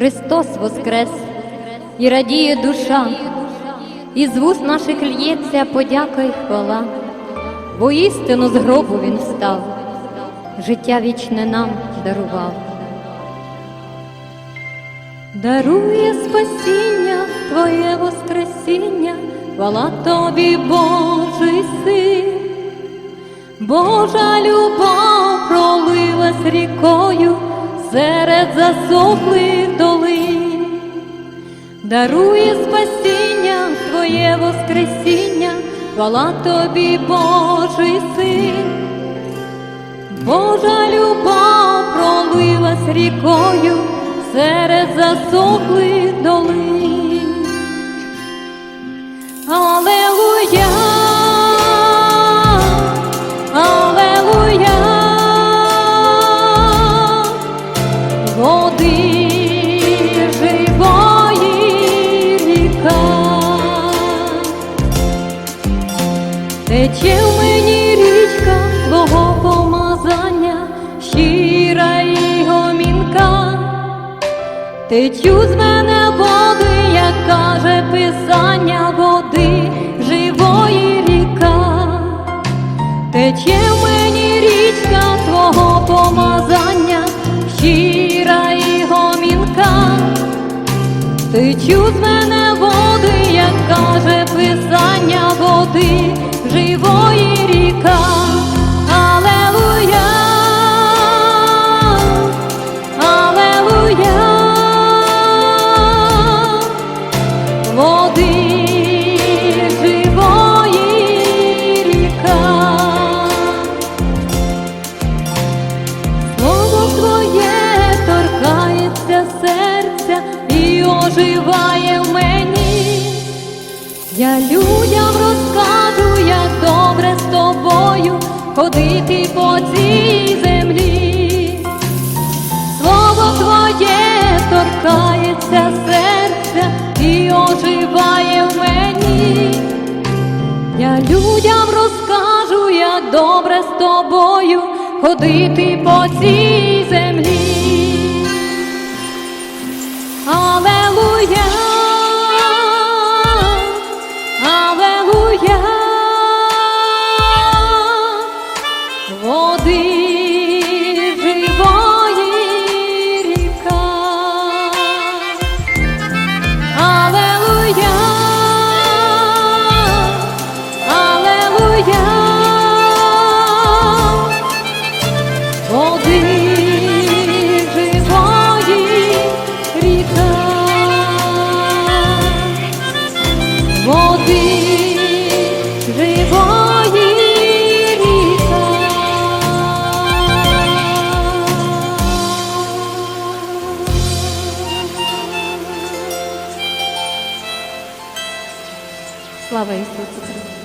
Христос воскрес, і радіє душа, і з вуст наших л'ється подяка й хвала, бо істину з гробу він встав, життя вічне нам дарував. Дарує спасіння Твоє Воскресіння, хвала тобі, Божий син. Божа любов пролилась рікою серед засохлих долин, дарує спасіння Твоє Воскресіння, хвала тобі, Божий син. Божа любов пролилась рікою серед засохлих долин. Тече мені річка твого помазання, щира і гомінка. Течу з мене води, як каже писання води, живої ріка, тече в мені річка твого помазання, щира і гомінка, течу з мене води, як каже води живої ріка. Слово твоє торкається серця і оживає в мені. Я людям розкажу, як добре з тобою ходити по цій людям розкажу, як добре з тобою ходити по цій землі. Слава Ісусу!